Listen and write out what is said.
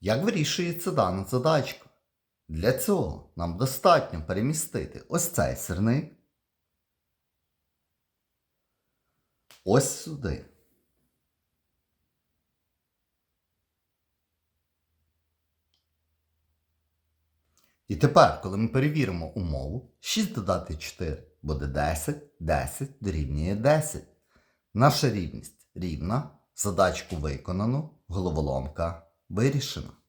Як вирішується дана задачка? Для цього нам достатньо перемістити ось цей сирник ось сюди. І тепер, коли ми перевіримо умову, 6 додати 4 буде 10, 10 дорівнює 10. Наша рівність рівна, задачку виконано, головоломка вирішена.